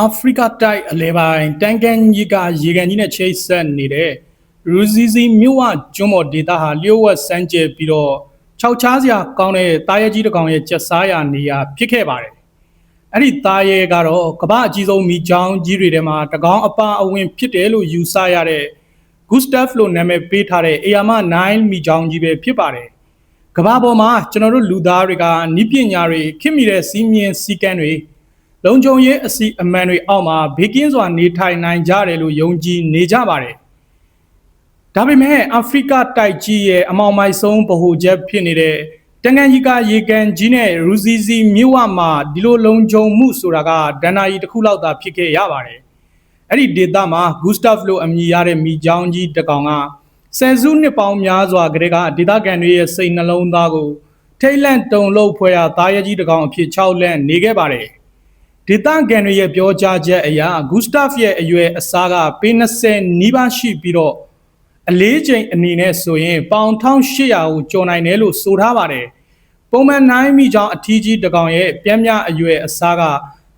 အာဖရိကတိုက်အလဲပိုင်းတန်ကန်ကြီးကရေကန်ကြီးနဲ့ချိတ်ဆက်နေတဲ့ရူဇီဇီမြို့ဝကျွန်းပေါ်ဒေတာဟာလျှို့ဝှက်စမ်းကြဲပြီးတော့ခြောက်ချားစရာကောင်းတဲ့တာရဲကြီးတစ်ကောင်ရဲ့ကျက်စားရာနေရာဖြစ်ခဲ့ပါတယ်။အဲ့ဒီတာရဲကတော့ကမ္ဘာအကြီးဆုံးမိချောင်းကြီးတွေထဲမှာတကောင်အပအဝင်ဖြစ်တယ်လို့ယူဆရတဲ့ Gustav လို့နာမည်ပေးထားတဲ့အေယာမ9မိချောင်းကြီးပဲဖြစ်ပါတယ်။ကမ္ဘာပေါ်မှာကျွန်တော်တို့လူသားတွေကနိပညာတွေခင်မိတဲ့စီးမြင်စီကံတွေ လုံခြုံရေးအစီအမံတွေအောက်မှာဘေးကင်းစွာနေထိုင်နိုင်ကြတယ်လို့ယုံကြည်နေကြပါတယ်။ဒါပေမဲ့အာဖရိကတိုက်ကြီးရဲ့အမောင်မိုက်ဆုံးဗဟိုချက်ဖြစ်နေတဲ့တန်ကန်ကြီးကရေကန်ကြီးနဲ့ရူစီစီမြို့ဝမှာဒီလိုလုံခြုံမှုဆိုတာကဒဏ္ဍာရီတစ်ခုလောက်သာဖြစ်ခဲ့ရပါတယ်။အဲ့ဒီဒေတာမှာဂူစတပ်လို့အမည်ရတဲ့မိချောင်းကြီးတစ်ကောင်ကဆယ်စုနှစ်ပေါင်းများစွာကတည်းကဒေတာကန်တွေရဲ့စိတ်နှလုံးသားကိုထိတ်လန့်တုန်လှုပ်ဖွယ်ရာသားရဲကြီးတစ်ကောင်အဖြစ်၆လန့်နေခဲ့ပါတယ်။ ဒေတာကန်တွေရဲ့ပြောကြားချက်အရဂူစတပ်ရဲ့အရွယ်အစားကပေ20နီးပါးရှိပြီးတော့အလေးချိန်အနေနဲ့ဆိုရင် ပေါင်1800ကိုကျော်နိုင်တယ်လို့ဆိုထားပါတယ်။ပုံမှန်နိုင်မိကြောင်းအထီးကြီးတကောင်ရဲ့ပြင်းပြအရွယ်အစားက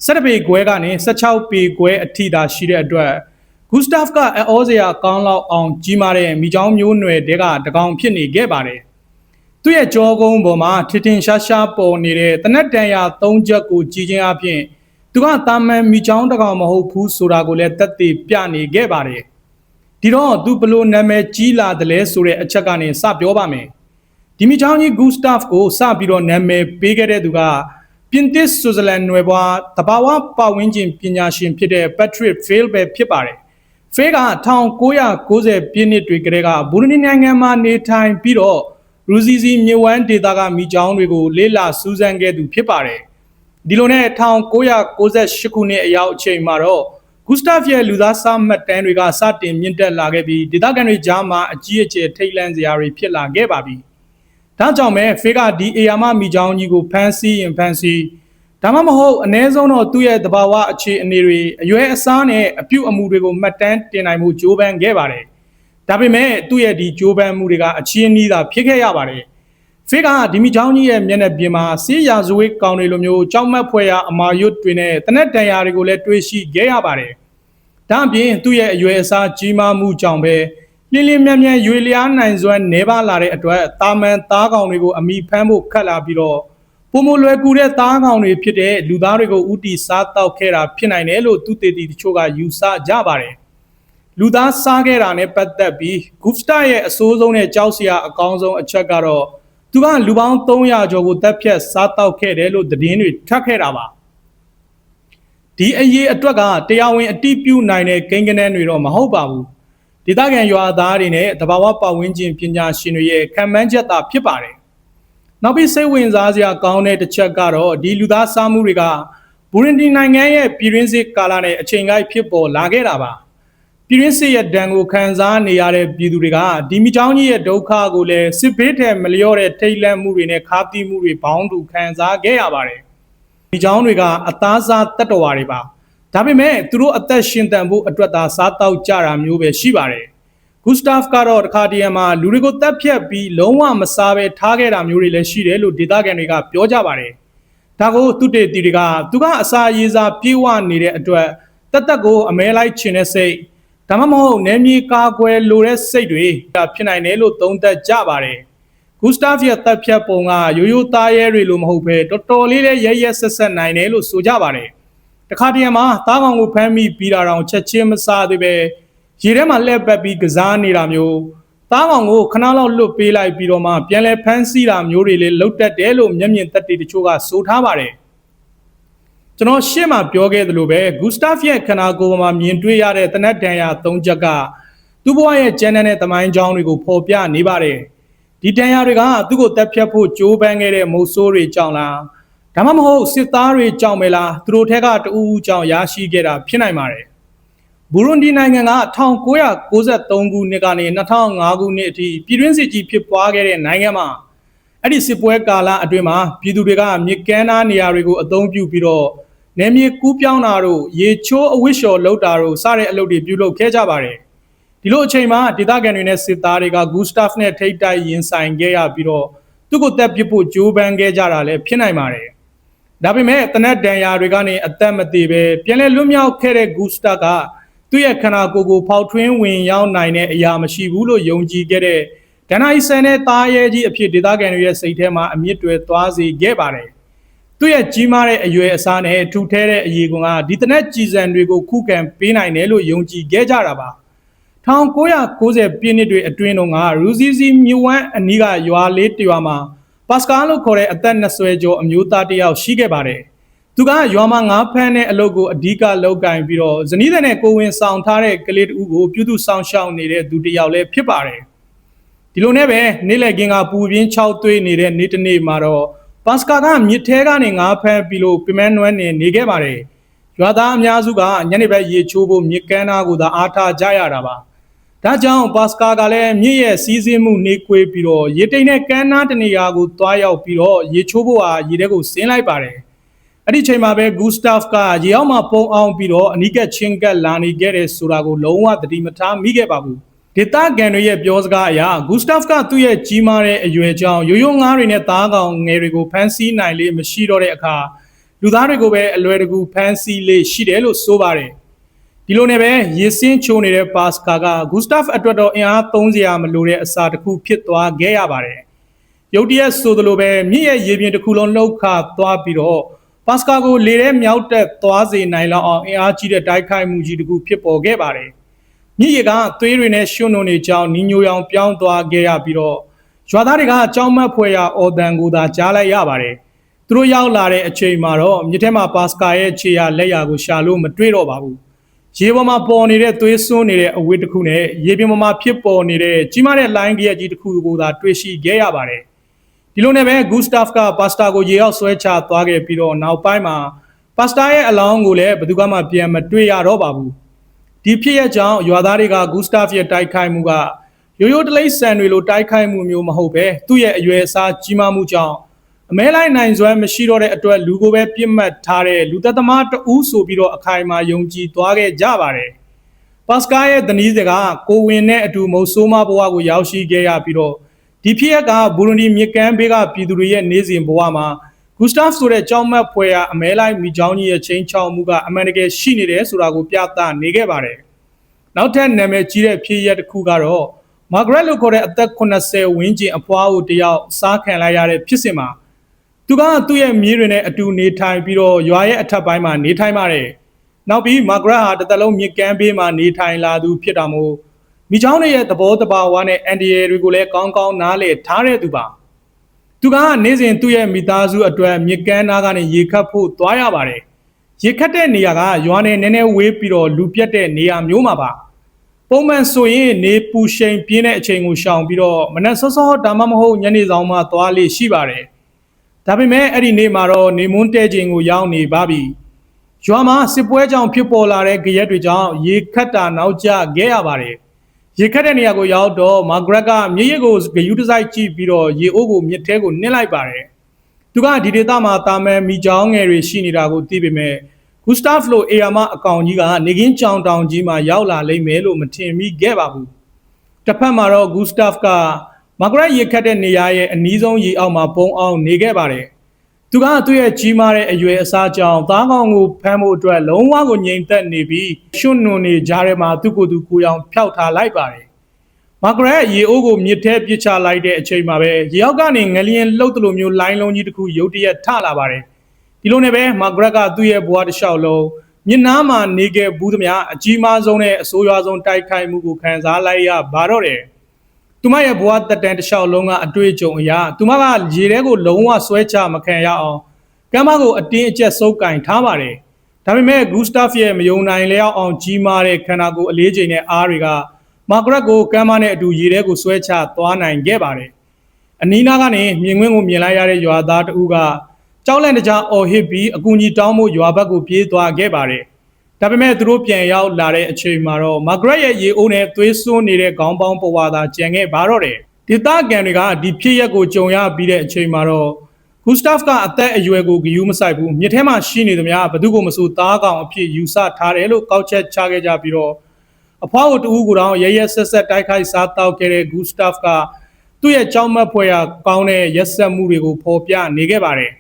17ပေခွဲကနေ16ပေခွဲအထိသာရှိတဲ့အတွက်ဂူစတပ်ကအအောစရာကောင်းလောက်အောင်ကြီးမားတဲ့မိချောင်းမျိုးနွယ်တဲကတကောင်ဖြစ်နေခဲ့ပါတယ်။သူ့ရဲ့ကြောကုန်းပေါ်မှာထထင်ရှားရှားပေါ်နေတဲ့တနက်တန်ရာ၃ချက်ကိုကြည်ချင်းအပြင် သူကတာမန်မိချောင်းတကောင်မဟုတ်ဘူးဆိုတာကိုလည်းသက်သေပြနေခဲ့ပါတယ်ဒီတော့သူဘလို့နာမည်ကြီးလာတယ်လဲဆိုတဲ့အချက်ကနေစပြောပါမယ်ဒီမိချောင်းကြီးဂူစတပ်ကိုစပြီးတော့နာမည်ပေးခဲ့တဲ့သူကပြင်သစ်ဆွစ်ဇာလန်နွယ်ဘွားတဘာဝပတ်ဝန်းကျင်ပညာရှင်ဖြစ်တဲ့ Patrick Fail ပဲဖြစ်ပါတယ်ဖေးက1990ပြည့်နှစ်တွေကတည်းကဘူရနီနိုင်ငံမှာနေထိုင်ပြီးတော့ရူစီစီမြေဝမ်းဒေတာကမိချောင်းတွေကိုလေးလာစူးစမ်းခဲ့သူဖြစ်ပါတယ် ဒီလိုနဲ့1998ခုနှစ်အရောက်အချိန်မှာတော့ဂူစတပ်ရဲ့လူသားစားမှတ်တမ်းတွေကစတင်မြင့်တက်လာခဲ့ပြီးဒေသခံတွေကြားမှာအကြီးအကျယ်ထိတ်လန့်စရာတွေဖြစ်လာခဲ့ပါပြီ။ဒါကြောင့်ပဲဖေကဒီအေယာမမိချောင်းကြီးကိုဖမ်းဆီးရင်ဖမ်းဆီးဒါမှမဟုတ်အ ਨੇ ဆုံးတော့သူ့ရဲ့တဘာဝအခြေအနေတွေအရွယ်အစားနဲ့အပြုတ်အမူတွေကိုမှတ်တမ်းတင်နိုင်မှုကြိုးပမ်းခဲ့ပါတယ်။ဒါပေမဲ့သူ့ရဲ့ဒီကြိုးပမ်းမှုတွေကအချင်းနီးသာဖြစ်ခဲ့ရပါတယ်။ ဖေးကဒီမီချောင်းကြီးရဲ့မျက်နှာပြင်မှာဆေးရာဇဝေးကောင်တွေလိုမျိုးကြောက်မက်ဖွယ်ရာအမာရွတ်တွေနဲ့တနက်တန်ရာတွေကိုလည်းတွေးရှိခဲ့ရပါတယ်။ဒါအပြင်သူ့ရဲ့အရွယ်အစားကြီးမားမှုကြောင့်ပဲလင်းလင်းမြန်းမြန်းရွေလျားနိုင်စွမ်းနေပါလာတဲ့အတွက်တာမန်သားကောင်တွေကိုအမိဖမ်းဖို့ခက်လာပြီးတော့ပုံမလွယ်ကူတဲ့သားကောင်တွေဖြစ်တဲ့လူသားတွေကိုဥတီစားတောက်ခဲ့တာဖြစ်နိုင်တယ်လို့သူတေတီတချို့ကယူဆကြပါတယ်။လူသားစားခဲ့တာနဲ့ပတ်သက်ပြီးဂူဖစတာရဲ့အဆိုးဆုံးနဲ့ကြောက်စရာအကောင်းဆုံးအချက်ကတော့ သူကလူပေါင်း300ကျော်ကိုတပ်ဖြတ်စားတောက်ခဲ့တယ်လို့သတင်းတွေထွက်ခဲ့တာပါဒီအရေးအတွက်ကတရားဝင်အတိပြုနိုင်တဲ့ကိန်းဂဏန်းတွေတော့မဟုတ်ပါဘူးဒေသခံရွာသားတွေနဲ့တဘာဝပတ်ဝန်းကျင်ပညာရှင်တွေရဲ့ခံမှန်းချက်သာဖြစ်ပါတယ်နောက်ပြီးစိတ်ဝင်စားစရာကောင်းတဲ့တစ်ချက်ကတော့ဒီလူသားစားမှုတွေကဘူရင်ဒီနိုင်ငံရဲ့ပြည်တွင်းစစ်ကာလနဲ့အချိန်ကိုက်ဖြစ်ပေါ်လာခဲ့တာပါ ပြည်ရင်းစစ်ရဲ့ဒဏ်ကိုခံစားနေရတဲ့ပြည်သူတွေကဒီမိချောင်းကြီးရဲ့ဒုက္ခကိုလည်းစစ်ဘေးထဲမလျော့တဲ့ထိတ်လန့်မှုတွေနဲ့ခါးသီးမှုတွေဘောင်းတူခံစားခဲ့ရပါတယ်။မိချောင်းတွေကအသားစားတတ္တဝါတွေပါ။ဒါပေမဲ့သူတို့အသက်ရှင်တန်ဖို့အတွက်သာစားတောက်ကြတာမျိုးပဲရှိပါတယ်။ဂူစတာဖ်ကတော့တခါတည်းမှာလူတွေကိုတပ်ဖြတ်ပြီးလုံးဝမစားပဲထားခဲ့တာမျိုးတွေလည်းရှိတယ်လို့ဒေသခံတွေကပြောကြပါတယ်။ဒါကိုသူတေတီတွေကသူကအစာရေးစားပြေးဝနေတဲ့အတွက်တက်တက်ကိုအမဲလိုက်ချင်တဲ့စိတ် ဒါမှမဟုတ်နယ်မြေကာကွယ်လိုတဲ့စိတ်တွေဖြစ်နိုင်တယ်လို့သုံးသပ်ကြပါတယ်ဂူစတာဖ်ရဲ့တပ်ဖြတ်ပုံကရိုးရိုးသားရဲတွေလိုမဟုတ်ဘဲတော်တော်လေးလည်းရဲရဲဆက်ဆက်နိုင်တယ်လို့ဆိုကြပါတယ်တခါတည်းမှာသားကောင်ကိုဖမ်းမိပြီးတာတောင်ချက်ချင်းမစားသေးပဲရေထဲမှာလှည့်ပတ်ပြီးကစားနေတာမျိုးသားကောင်ကိုခဏလောက်လွတ်ပေးလိုက်ပြီးတော့မှပြန်လဲဖမ်းဆီးတာမျိုးတွေလည်းလုတ်တက်တယ်လို့မျက်မြင်သက်တည်တချို့ကဆိုထားပါတယ် ကျွန်တော်ရှေ့မှာပြောခဲ့သလိုပဲဂူစတာဖ်ရဲ့ခန္ဓာကိုယ်မှာမြင်တွေ့ရတဲ့တနက်တန်ရာ၃ချက်ကသူ့ဘဝရဲ့ကျန်းတဲ့သမိုင်းကြောင်းတွေကိုဖော်ပြနေပါတယ်ဒီတန်ရာတွေကသူ့ကိုတက်ဖြတ်ဖို့ကြိုးပမ်းခဲ့တဲ့မုတ်ဆိုးတွေကြောင့်လားဒါမှမဟုတ်စစ်သားတွေကြောင့်ပဲလားသူတို့ထက်ကတူဦးကြောင့်ရရှိခဲ့တာဖြစ်နိုင်ပါတယ်ဘူရွန်ဒီနိုင်ငံက1993ခုနှစ်ကနေ2005ခုနှစ်အထိပြည်တွင်းစစ်ကြီးဖြစ်ပွားခဲ့တဲ့နိုင်ငံမှာအဲ့ဒီစစ်ပွဲကာလအတွင်းမှာပြည်သူတွေကမြစ်ကမ်းနားနေရာတွေကိုအသုံးပြုပြီးတော့ နယ်မြေကူးပြောင်းတာတို့ရေချိုးအဝစ်လျှော်လုပ်တာတို့စတဲ့အလုပ်တွေပြုလုပ်ခဲ့ကြပါတယ်ဒီလိုအချိန်မှာဒေသခံတွေနဲ့စစ်သားတွေကဂူစတပ်နဲ့ထိတ်တိုက်ရင်ဆိုင်ခဲ့ရပြီးတော့သူ့ကိုတက်ပစ်ဖို့ကြိုးပမ်းခဲ့ကြတာလည်းဖြစ်နိုင်ပါတယ်ဒါပေမဲ့တနက်ဒဏ်ရာတွေကနေအသက်မသေးပဲပြန်လဲလွတ်မြောက်ခဲ့တဲ့ဂူစတာကသူ့ရဲ့ခန္ဓာကိုယ်ကိုဖောက်ထွင်းဝင်ရောက်နိုင်တဲ့အရာမရှိဘူးလို့ယုံကြည်ခဲ့တဲ့ဒန်နိုင်ဆန်တဲ့သားရဲကြီးအဖြစ်ဒေသခံတွေရဲ့စိတ်ထဲမှာအမြင့်တွေသွားစေခဲ့ပါတယ်။ သူ့ရဲ့ကြီးမားတဲ့အရွယ်အစားနဲ့ထူထဲတဲ့အရေးကွန်ကဒီတနက်ကြည်စံတွေကိုခုခံပေးနိုင်တယ်လို့ယုံကြည်ခဲ့ကြတာပါ။1990ပြည့်နှစ်တွေအတွင်းတုန်းကရူစီစီမြဝမ်းအနီးကရွာလေးတရွာမှာပါစကာလို့ခေါ်တဲ့အသက်20ကျော်အမျိုးသားတစ်ယောက်ရှိခဲ့ပါတယ်။သူကရွာမှာငါးဖမ်းတဲ့အလုပ်ကိုအဓိကလုပ်ကင်ပြီးတော့ဇနီးတဲ့နဲ့ကိုဝင်ဆောင်ထားတဲ့ကလေးတူကိုပြုစုဆောင်ရှောက်နေတဲ့သူတစ်ယောက်လည်းဖြစ်ပါတယ်။ဒီလိုနဲ့ပဲနေ့လည်ကင်းကပူပြင်း6သွေးနေတဲ့နေ့တစ်နေ့မှာတော့ ပါစကာကမြစ်ထဲကနေငါးဖမ်းပြီးလို့ပြမနွမ်းနေနေခဲ့ပါတယ်။ရွာသားအများစုကညနေဘက်ရေချိုးဖို့မြစ်ကမ်းသားကိုသာအားထားကြရတာပါ။ဒါကြောင့်ပါစကာကလည်းမြစ်ရဲ့စီးဆင်းမှုနေခွေးပြီးတော့ရေတိမ်နဲ့ကမ်းနားတနေရာကိုတွားရောက်ပြီးတော့ရေချိုးဖို့ဟာရေထဲကိုဆင်းလိုက်ပါတယ်။အဲ့ဒီချိန်မှာပဲဂူစတာဖ်ကရေအောက်မှာပုံအောင်ပြီးတော့အနီးကပ်ချင်းကပ်လာနေခဲ့တဲ့ဆိုတာကိုလုံးဝသတိမထားမိခဲ့ပါဘူး။ ဒေတာကန်တွေရဲ့ပြောစကားအရဂူစတာဖ်ကသူ့ရဲ့ကြီးမားတဲ့အရွယ်ကြောင့်ရိုးရိုးငါးတွေနဲ့သားကောင်ငယ်တွေကိုဖမ်းဆီးနိုင်လေမရှိတော့တဲ့အခါလူသားတွေကိုပဲအလွယ်တကူဖမ်းဆီးလေရှိတယ်လို့ဆိုပါတယ်။ဒီလိုနဲ့ပဲရေစင်းချိုးနေတဲ့ပါစကာကဂူစတာဖ်အတွက်တော့အင်အားသုံးစရာမလိုတဲ့အစာတစ်ခုဖြစ်သွားခဲ့ရပါတယ်။ရုတ်တရက်ဆိုသလိုပဲမြင့်ရဲ့ရေပြင်တစ်ခုလုံးလှုပ်ခါသွားပြီးတော့ပါစကာကိုလေထဲမြောက်တက်သွားစေနိုင်လောက်အောင်အင်အားကြီးတဲ့တိုက်ခိုက်မှုကြီးတစ်ခုဖြစ်ပေါ်ခဲ့ပါတယ်။ မြင့်ရေကသွေးတွေနဲ့ရွှွနုံတွေကြောင့်နီညိုရောင်ပြောင်းသွားခဲ့ရပြီးတော့ရွာသားတွေကကြောင်းမက်ဖွယ်ရာအော်တန်ကိုသာကြားလိုက်ရပါတယ်။သူတို့ရောက်လာတဲ့အချိန်မှာတော့မြစ်ထဲမှာပါစကာရဲ့ခြေရလက်ရာကိုရှာလို့မတွေ့တော့ပါဘူး။ရေပေါ်မှာပေါ်နေတဲ့သွေးစွန်းနေတဲ့အဝတ်တစ်ခုနဲ့ရေပြင်ပေါ်မှာဖြစ်ပေါ်နေတဲ့ကြီးမားတဲ့လိုင်းကြီးကြီးတစ်ခုကိုသာတွေ့ရှိခဲ့ရပါတယ်။ဒီလိုနဲ့ပဲဂူစတာဖ်ကပါစတာကိုရေအောက်ဆွဲချသွားခဲ့ပြီးတော့နောက်ပိုင်းမှာပါစတာရဲ့အလောင်းကိုလည်းဘယ်သူမှပြန်မတွေ့ရတော့ပါဘူး။ ဒီဖြစ်ရကြောင်းရွာသားတွေကဂူစတာဖ်ရဲ့တိုက်ခိုက်မှုကရိုးရိုးတလိမ့်ဆန်တွေလိုတိုက်ခိုက်မှုမျိုးမဟုတ်ပဲသူ့ရဲ့အရွယ်အစားကြီးမားမှုကြောင့်အမဲလိုက်နိုင်စွမ်းမရှိတော့တဲ့အတွက်လူကိုပဲပြစ်မှတ်ထားတဲ့လူသက်သမားတဦးဆိုပြီးတော့အခိုင်အမာယုံကြည်သွားခဲ့ကြပါတယ်။ပါစကာရဲ့တနည်းစကားကိုဝင်နဲ့အတူမုတ်ဆိုးမဘဝကိုရောက်ရှိခဲ့ရပြီးတော့ဒီဖြစ်ရကဘူရွန်ဒီမြစ်ကမ်းဘေးကပြည်သူတွေရဲ့နေစဉ်ဘဝမှာ ဂူစတာဖ်ဆိုတဲ့ကြောင်းမက်ဖွယ်ရအမဲလိုက်မိချောင်းကြီးရဲ့ချင်းချောင်းမှုကအမှန်တကယ်ရှိနေတယ်ဆိုတာကိုပြသနေခဲ့ပါတယ်။နောက်ထပ်နာမည်ကြီးတဲ့ဖြစ်ရတစ်ခုကတော့မာဂရက်လို့ခေါ်တဲ့အသက်80ဝန်းကျင်အဖွားကိုတယောက်စားခံလိုက်ရတဲ့ဖြစ်စဉ်မှာသူကသူ့ရဲ့မြေးတွေနဲ့အတူနေထိုင်ပြီးတော့ရွာရဲ့အထက်ပိုင်းမှာနေထိုင်ပါတယ်။နောက်ပြီးမာဂရက်ဟာတစ်သက်လုံးမြစ်ကမ်းဘေးမှာနေထိုင်လာသူဖြစ်တာမို့မိချောင်းရဲ့သဘောတဘာဝနဲ့အန်ဒီရယ်တွေကိုလည်းကောင်းကောင်းနားလည်ထားတဲ့သူပါ။ သူကနေ့စဉ်သူ့ရဲ့မိသားစုအတွက်မြစ်ကမ်းနားကနေရေခတ်ဖို့သွားရပါတယ်။ရေခတ်တဲ့နေရာကရွာနဲ့နည်းနည်းဝေးပြီးတော့လူပြတ်တဲ့နေရာမျိုးမှာပါ။ပုံမှန်ဆိုရင်နေပူရှိန်ပြင်းတဲ့အချိန်ကိုရှောင်ပြီးတော့မနက်စောစောဒါမှမဟုတ်ညနေဆောင်မှသွားလေရှိပါတယ်။ဒါပေမဲ့အဲ့ဒီနေ့မှာတော့နေမွန်းတဲခြင်းကိုရောက်နေပါပြီရွာမှာစစ်ပွဲကြောင့်ဖြစ်ပေါ်လာတဲ့ကြရက်တွေကြောင့်ရေခတ်တာနောက်ကျခဲ့ရပါတယ် ရေခတ်တဲ့နေရာကိုရောက်တော့မာဂရက်ကမြေရီကိုဂယူးတစိုက်ကြည့်ပြီးတော့ရေအိုးကိုမြစ်ထဲကိုနစ်လိုက်ပါတယ်သူကဒီဒေသမှာတာမန်မိချောင်းငယ်တွေရှိနေတာကိုသိပေမဲ့ဂူစတာဖ်လိုအေယာမအကောင်ကြီးကနေကင်းချောင်တောင်ကြီးမှာရောက်လာလိမ့်မယ်လို့မထင်မိခဲ့ပါဘူးတစ်ဖက်မှာတော့ဂူစတာဖ်ကမာဂရက်ရေခတ်တဲ့နေရာရဲ့အနီးဆုံးရေအောက်မှာပုံအောင်နေခဲ့ပါတယ်။ သူကသူ့ရဲ့ကြီးမားတဲ့အရွယ်အစားကြောင့်သားကောင်ကိုဖမ်းဖို့အတွက်လုံးဝကိုငြိမ်သက်နေပြီးရွှွနွန်နေကြတဲ့မှာသူ့ကိုယ်သူကိုယ်အောင်ဖျောက်ထားလိုက်ပါတယ်။မာဂရက်ရေအိုးကိုမြစ်ထဲပစ်ချလိုက်တဲ့အချိန်မှာပဲရေအောက်ကနေငလျင်လှုပ်တလို့မျိုးလိုင်းလုံးကြီးတစ်ခုရုတ်တရက်ထလာပါတယ်။ဒီလိုနဲ့ပဲမာဂရက်ကသူ့ရဲ့ဘဝတစ်လျှောက်လုံးမြစ်နားမှာနေခဲ့ဘူးသမျှအကြီးမားဆုံးနဲ့အဆိုးရွားဆုံးတိုက်ခိုက်မှုကိုခံစားလိုက်ရပါတော့တယ်။ သူမရဲ့ဘဝတက်တန်တစ်လျှောက်လုံးကအတွေ့အကြုံအရာသူမကရေထဲကိုလုံးဝဆွဲချမခံရအောင်ကမ်းမကိုအတင်းအကျပ်စုပ်ကင်ထားပါတယ်ဒါပေမဲ့ဂူစတာဖ်ရဲ့မယုံနိုင်လျောက်အောင်ကြီးမားတဲ့ခန္ဓာကိုယ်အလေးချိန်နဲ့အားတွေကမာဂရက်ကိုကမ်းမနဲ့အတူရေထဲကိုဆွဲချသွားနိုင်ခဲ့ပါတယ်အနီးနားကနေမြင်ကွင်းကိုမြင်လိုက်ရတဲ့ရွာသားတဦးကကြောက်လန့်တကြားအော်ဟစ်ပြီးအကူကြီးတောင်းဖို့ရွာဘက်ကိုပြေးသွားခဲ့ပါတယ် ဒါပေမဲ့သူတို့ပြန်ရောက်လာတဲ့အချိန်မှာတော့မာဂရက်ရဲ့ရေအိုးနဲ့သွေးစွန်းနေတဲ့ခေါင်းပေါင်းပဝါသာကြံခဲ့ပါတော့တယ်ဒေတာကန်တွေကဒီဖြစ်ရက်ကိုကြုံရပြီးတဲ့အချိန်မှာတော့ဂူစတာဖ်ကအသက်အရွယ်ကိုဂယူးမဆိုင်ဘူးမြစ်ထဲမှာရှိနေသမျှဘသူကိုမဆိုသားကောင်အဖြစ်ယူဆထားတယ်လို့ကောက်ချက်ချခဲ့ကြပြီးတော့အဖွားကိုတူဦးကိုတော့ရရဆက်ဆက်တိုက်ခိုက်စားတောက်ခဲ့တဲ့ဂူစတာဖ်ကသူ့ရဲ့ကြောင်းမက်ဖွယ်ရာကောင်းတဲ့ရက်ဆက်မှုတွေကိုဖော်ပြနေခဲ့ပါတယ်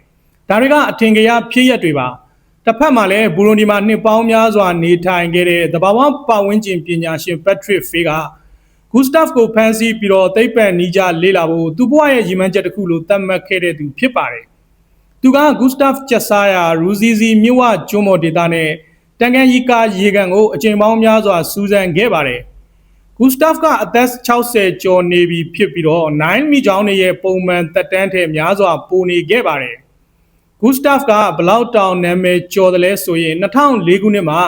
ဒါတွေကအထင်ကြီးဖြစ်ရက်တွေပါ တစ်ဖက်မှာလည်းဘူရွန်ဒီမှာနှစ်ပေါင်းများစွာနေထိုင်ခဲ့တဲ့သဘာဝပတ်ဝန်းကျင်ပညာရှင်ပက်ထရစ်ဖေးကဂူစတဖ်ကိုဖန်ဆီးပြီးတော့သိပ္ပံနီးကြလေ့လာဖို့သူ့ဘဝရဲ့ရည်မှန်းချက်တစ်ခုလို့သတ်မှတ်ခဲ့တဲ့သူဖြစ်ပါတယ်သူကဂူစတဖ်ချက်ဆာယာရူဇီဇီမြို့ဝကျွန်းမော်ဒေတာနဲ့တန်ကန်ရီကာရေကန်ကိုအကြိမ်ပေါင်းများစွာစူးစမ်းခဲ့ပါတယ်ဂူစတဖ်ကအသက်60ကျော်နေပြီဖြစ်ပြီးတော့9မီချောင်းရဲ့ပုံမှန်တက်တန်းထဲများစွာပိုနေခဲ့ပါတယ် ဂူစတဖ်ကဘလောက်တောင်နာမည်ကျော်တယ်လဲဆိုရင်2004ခုနှစ်မှာ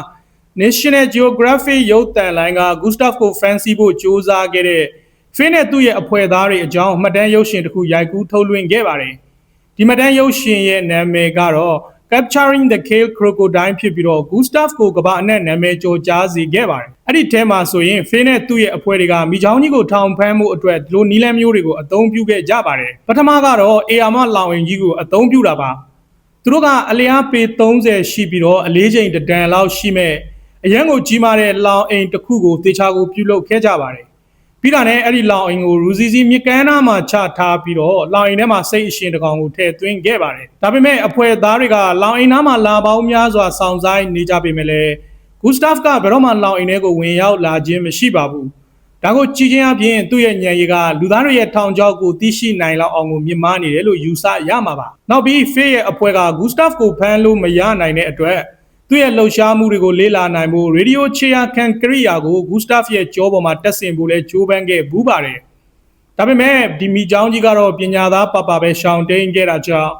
National Geographic ရုပ်သံလိုင်းကဂူစတဖ်ကိုဖန်ဆီးဖို့ကြိုးစားခဲ့တဲ့ဖင်းနဲ့သူ့ရဲ့အဖွဲ့သားတွေအကြောင်းမှတ်တမ်းရုပ်ရှင်တစ်ခုရိုက်ကူးထုတ်လွှင့်ခဲ့ပါတယ်ဒီမှတ်တမ်းရုပ်ရှင်ရဲ့နာမည်ကတော့ Capturing the Kale Crocodile ဖြစ်ပြီးတော့ Gustav ကိုကမ္ဘာအနှံ့နာမည်ကျော်ကြားစေခဲ့ပါတယ်။အဲ့ဒီထဲမှာဆိုရင်ဖေးနဲ့သူ့ရဲ့အဖွဲ့တွေကမိချောင်းကြီးကိုထောင်ဖမ်းမှုအတွက်ဒီလိုနီလန်းမျိုးတွေကိုအသုံးပြုခဲ့ကြပါတယ်။ပထမကတော့အေယာမလောင်ရင်ကြီးကိုအသုံးပြုတာပါ။ သူတို့ကအလျားပေ30ရှိပြီးတော့အလေးချိန်တဒန်လောက်ရှိမဲ့အရန်ကိုကြီးမားတဲ့လောင်အိမ်တစ်ခုကိုတေချာကိုပြုလုပ်ခဲ့ကြပါတယ်။ပြီးတာနဲ့အဲ့ဒီလောင်အိမ်ကိုရူစီစီမြကန်းနာမှာချထားပြီးတော့လောင်အိမ်ထဲမှာစိတ်အရှင်တကောင်ကိုထည့်သွင်းခဲ့ပါတယ်။ဒါပေမဲ့အဖွဲ့သားတွေကလောင်အိမ်နားမှာလာပေါင်းများစွာဆောင်ဆိုင်နေကြပေမဲ့လည်းဂူစတဖ်ကဘယ်တော့မှလောင်အိမ်ထဲကိုဝင်ရောက်လာခြင်းမရှိပါဘူး။ ဒါကိုကြည့်ချင်းအပြင်သူ့ရဲ့ညံရီကလူသားတွေရဲ့ထောင်ချောက်ကိုသိရှိနိုင်လောက်အောင်ကိုမြင်မာနေတယ်လို့ယူဆရမှာပါ။နောက်ပြီးဖေးရဲ့အဖွဲ့ကဂူစတဖ်ကိုဖမ်းလို့မရနိုင်တဲ့အတွက်သူ့ရဲ့လှုပ်ရှားမှုတွေကိုလေ့လာနိုင်ဖို့ရေဒီယိုချေယာခံကရိယာကိုဂူစတဖ်ရဲ့ကြောပေါ်မှာတက်ဆင်ဖို့လဲကြိုးပမ်းခဲ့ဘူးပါတယ်။ဒါပေမဲ့ဒီမီချောင်းကြီးကတော့ပညာသားပပပဲရှောင်တိန်ခဲ့တာကြောင့်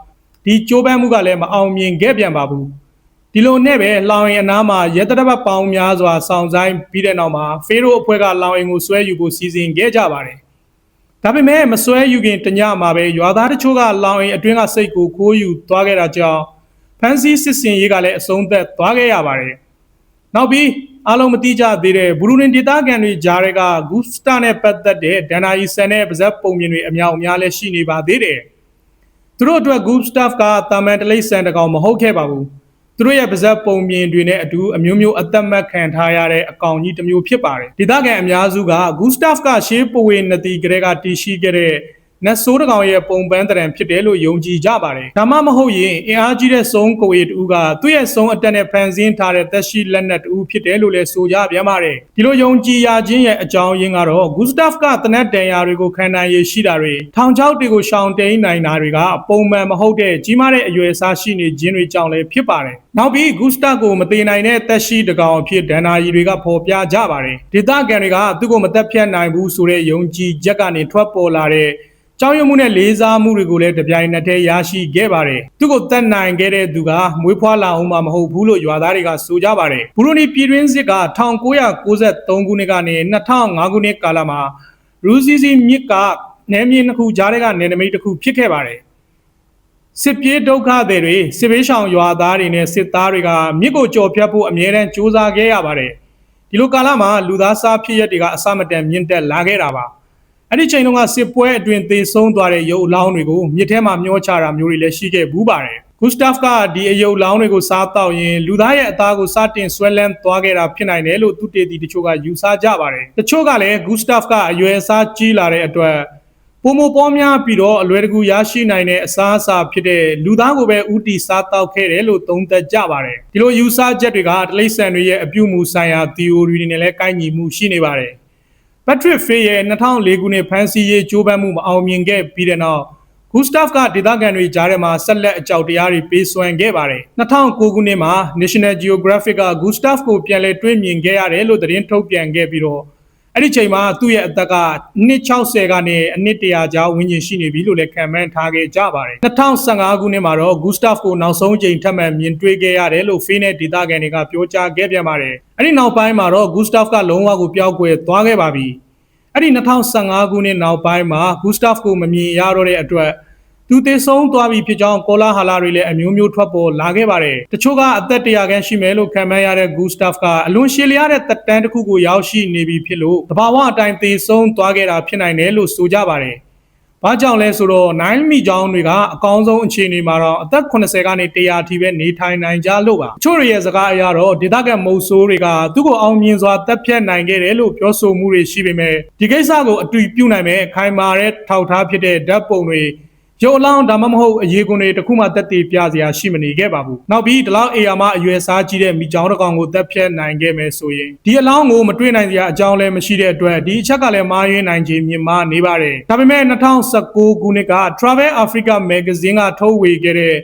ဒီကြိုးပမ်းမှုကလည်းမအောင်မြင်ခဲ့ပြန်ပါဘူး။ ဒီလိုနဲ့ပဲလောင်ရင်အနားမှာရဲတရပတ်ပေါင်းများစွာစောင့်ဆိုင်ပြီးတဲ့နောက်မှာဖေးရိုအဖွဲ့ကလောင်ရင်ကိုဆွဲယူဖို့စီစဉ်ခဲ့ကြပါတယ်။ဒါပေမဲ့မဆွဲယူခင်တညမှာပဲရွာသားတချို့ကလောင်ရင်အတွင်းကစိတ်ကိုခိုးယူသွားခဲ့တာကြောင့်ဖန်စီစစ်စင်ရေးကလည်းအဆုံးသက်သွားခဲ့ရပါတယ်။နောက်ပြီးအားလုံးမတိကြသေးတဲ့ဘူရူနင်ဒေတာကန်တွေဂျားတွေကဂူစတာနဲ့ပတ်သက်တဲ့ဒန်နာယီဆန်နဲ့ပါဇက်ပုံမြင်တွေအများအများလည်းရှိနေပါသေးတယ်။သူတို့အတွက်ဂူစတာဖ်ကတာမန်တလိဆန်တကောင်မဟုတ်ခဲ့ပါဘူး။ သူတို့ရဲ့ပါဇက်ပုံမြင်တွေနဲ့အတူအမျိုးမျိုးအသက်မတ်ခံထားရတဲ့အကောင်ကြီးတစ်မျိုးဖြစ်ပါတယ်။ဒေတာကန်အများစုကဂူစတာဖ်ကရှေးပဝေနတီကလေးကတည်ရှိခဲ့တဲ့ နတ်ဆိုးတကောင်ရဲ့ပုံပန်းတရံဖြစ်တယ်လို့ယုံကြည်ကြပါတယ်။ဒါမှမဟုတ်ရင်အင်အားကြီးတဲ့စုံကိုရီတူကသူ့ရဲ့စုံအတက်နဲ့ဖန်ဆင်းထားတဲ့သက်ရှိလက်နက်တူဖြစ်တယ်လို့လည်းဆိုကြပြန်ပါတယ်။ဒီလိုယုံကြည်ရခြင်းရဲ့အကြောင်းရင်းကတော့ဂူစတဖ်ကတနက်တန်ရာတွေကိုခံနိုင်ရရှိတာတွေထောင်ချောက်တွေကိုရှောင်တိန်နိုင်တာတွေကပုံမှန်မဟုတ်တဲ့ကြီးမားတဲ့အရွယ်အစားရှိနေခြင်းတွေကြောင့်လည်းဖြစ်ပါတယ်။နောက်ပြီးဂူစတာကိုမသေးနိုင်တဲ့သက်ရှိတကောင်အဖြစ်ဒန်နာရီတွေကဖော်ပြကြပါတယ်။ဒေသခံတွေကသူ့ကိုမသက်ဖြတ်နိုင်ဘူးဆိုတဲ့ယုံကြည်ချက်ကနေထွက်ပေါ်လာတဲ့ ကြောင်းရွံ့မှုနဲ့လေးစားမှုတွေကိုလည်းတပြိုင်နက်တည်းရရှိခဲ့ပါတယ်။သူ့ကိုတတ်နိုင်ခဲ့တဲ့သူကမွေးဖွားလာအောင်မှမဟုတ်ဘူးလို့ရွာသားတွေကဆိုကြပါတယ်။ဘူရိုနီပြည်တွင်းစစ်က1993ခုနှစ်ကနေ2005ခုနှစ်ကာလမှာရူစီစီမြစ်ကနယ်မြေနှစ်ခုကြားထဲကနယ်နိမိတ်တစ်ခုဖြစ်ခဲ့ပါတယ်။စစ်ပြေးဒုက္ခသည်တွေစစ်ဘေးရှောင်ရွာသားတွေနဲ့စစ်သားတွေကမြစ်ကိုကြော်ဖြတ်ဖို့အမြဲတမ်းကြိုးစားခဲ့ရပါတယ်။ဒီလိုကာလမှာလူသားစားဖြစ်ရက်တွေကအစမတန်မြင့်တက်လာခဲ့တာပါ။ အဲ့ဒီချိန်တုန်းကစစ်ပွဲအတွင်းသေဆုံးသွားတဲ့ရုပ်အလောင်းတွေကိုမြစ်ထဲမှာမျောချတာမျိုးတွေလည်းရှိခဲ့ဘူးပါတယ်ဂူစတဖ်ကဒီအယုတ်လောင်းတွေကိုစားတော့ရင်လူသားရဲ့အသားကိုစတင်ဆွဲလန်းသွားခဲ့တာဖြစ်နိုင်တယ်လို့သူတေတီတချို့ကယူဆကြပါတယ်။တချို့ကလည်းဂူစတဖ်ကအရွယ်အစားကြီးလာတဲ့အတွက်ပုံမပေါ်များပြီးတော့အလွယ်တကူရရှိနိုင်တဲ့အစားအစာဖြစ်တဲ့လူသားကိုပဲဥတီစားတောက်ခဲ့တယ်လို့သုံးသပ်ကြပါတယ်။ဒီလိုယူဆချက်တွေကတလိษံတွေရဲ့အပြုမှုဆိုင်ရာ theory တွေနဲ့လည်းကိုက်ညီမှုရှိနေပါတယ်။ ပက်ထရစ်ဖေးရဲ့2004ခုနှစ်ဖန်စီရေးကြိုးပမ်းမှုမအောင်မြင်ခဲ့ပြီးတဲ့နောက်ဂူစတဖ်ကဒေသခံတွေကြားထဲမှာဆက်လက်အကြောက်တရားတွေပေးစွမ်းခဲ့ပါတယ်2009ခုနှစ်မှာ National Geographic ကဂူစတဖ်ကိုပြန်လည်တွေးမြင်ခဲ့ရတယ်လို့သတင်းထုတ်ပြန်ခဲ့ပြီးတော့ အဲ့ဒီချိန်မှာသူ့ရဲ့အသက်က260ကနေအနှစ်100ကြားဝန်းကျင်ရှိနေပြီလို့လည်းခံမှန်းထားခဲ့ကြပါတယ်2015ခုနှစ်မှာတော့ဂူစတဖ်ကိုနောက်ဆုံးချိန်ထပ်မံမြင်တွေ့ခဲ့ရတယ်လို့ဖေးနဲ့ဒေသခံတွေကပြောကြားခဲ့ပြန်ပါတယ်အဲ့ဒီနောက်ပိုင်းမှာတော့ဂူစတဖ်ကလုံးဝကိုပျောက်ကွယ်သွားခဲ့ပါပြီအဲ့ဒီ2015ခုနှစ်နောက်ပိုင်းမှာဂူစတဖ်ကိုမမြင်ရတော့တဲ့အတွက် သူတည်ဆုံးသွားပြီဖြစ်ကြောင်းကောလာဟာလာတွေလည်းအမျိုးမျိုးထွက်ပေါ်လာခဲ့ပါတယ်။တချို့ကအသက်တရာခန့်ရှိမယ်လို့ခံမှန်းရတဲ့ဂူစတဖ်ကအလွန်ရှည်လျားတဲ့တက်တန်းတစ်ခုကိုရောက်ရှိနေပြီဖြစ်လို့တဘာဝအတိုင်းတည်ဆုံးသွားခဲ့တာဖြစ်နိုင်တယ်လို့ဆိုကြပါတယ်။ဘာကြောင့်လဲဆိုတော့9မီချောင်းတွေကအကောင်းဆုံးအခြေအနေမှာတော့အသက်80ကနေ100အထိပဲနေထိုင်နိုင်ကြလို့ပါ။ချို့ရဲ့စကားအရတော့ဒေသခံမုတ်ဆိုးတွေကသူ့ကိုအောင်မြင်စွာတက်ဖြတ်နိုင်ခဲ့တယ်လို့ပြောဆိုမှုတွေရှိပေမဲ့ဒီကိစ္စကိုအတူပြုနိုင်မဲ့ခိုင်မာတဲ့ထောက်ထားဖြစ်တဲ့ဓာတ်ပုံတွေ ရုပ်အလောင်းဒါမှမဟုတ်အရေးကွန်တွေတစ်ခုမှတက်တည်ပြစရာရှိမနေခဲ့ပါဘူးနောက်ပြီးဒီလောက်အေယာမအရွယ်စားကြီးတဲ့မိချောင်းတစ်ကောင်ကိုတက်ဖြတ်နိုင်ခဲ့မယ်ဆိုရင်ဒီအလောင်းကိုမတွေ့နိုင်စရာအကြောင်းလည်းမရှိတဲ့အတွက်ဒီအချက်ကလည်းမာရင်းနိုင်ခြင်းမြင်မာနေပါတယ်ဒါပေမဲ့2019ခုနှစ်က Travel Africa Magazine ကထုတ်ဝေခဲ့တဲ့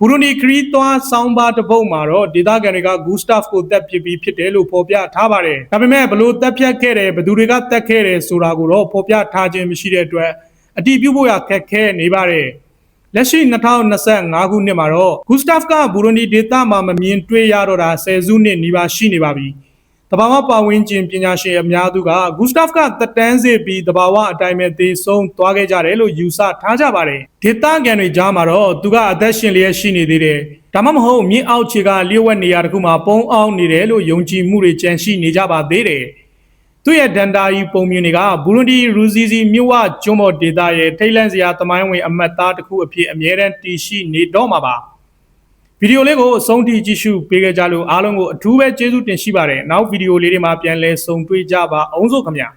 ဘူရုန်ဒီခရီးသွားဆောင်းပါးတစ်ပုဒ်မှာတော့ဒေသခံတွေကဂူစတာဖ်ကိုတက်ပစ်ပြီးဖြစ်တယ်လို့ဖော်ပြထားပါတယ်ဒါပေမဲ့ဘလို့တက်ဖြတ်ခဲ့တယ်ဘယ်သူတွေကတက်ခဲ့တယ်ဆိုတာကိုတော့ဖော်ပြထားခြင်းမရှိတဲ့အတွက် အတိပြုဖို့ရခက်ခဲနေပါတယ်လက်ရှိ2025ခုနှစ်မှာတော့ဂူစတာဖ်ကဘူရွန်ဒီဒေသမှာမမြင်တွေ့ရတော့တာဆယ်စုနှစ်နီးပါးရှိနေပါပြီ။တဘာဝပတ်ဝန်းကျင်ပညာရှင်အများစုကဂူစတာဖ်ကတက်တန်းစေပြီးတဘာဝအတိုင်းပဲသေဆုံးသွားခဲ့ကြတယ်လို့ယူဆထားကြပါတယ်။ဒေသခံတွေကြားမှာတော့သူကအသက်ရှင်လျက်ရှိနေသေးတယ်။ဒါမှမဟုတ်မြင့်အောက်ခြေကလျှို့ဝှက်နေရာတစ်ခုမှာပုံအောင်နေတယ်လို့ယုံကြည်မှုတွေကြန့်ရှိနေကြပါသေးတယ်။ သူ့ရဲ့ဒန်တာဤပုံမြင်တွေကဘူရွန်ဒီရူဇီဇီမြို့ဝကျွန်းပေါ်ဒေသရဲ့ထိတ်လန့်စရာသမိုင်းဝင်အမတ်သားတစ်ခုအဖြစ်အမြဲတမ်းတည်ရှိနေတော့မှာပါဗီဒီယိုလေးကိုအဆုံးထိကြည့်ရှုပေးကြလို့အားလုံးကိုအထူးပဲကျေးဇူးတင်ရှိပါတယ်နောက်ဗီဒီယိုလေးတွေမှာပြန်လည်ဆုံတွေ့ကြပါအောင်စို့ခင်ဗျာ